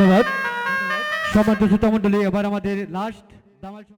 ধন্যবাদ। সম্মানিত শ্রোতা এবার আমাদের লাস্ট দামাল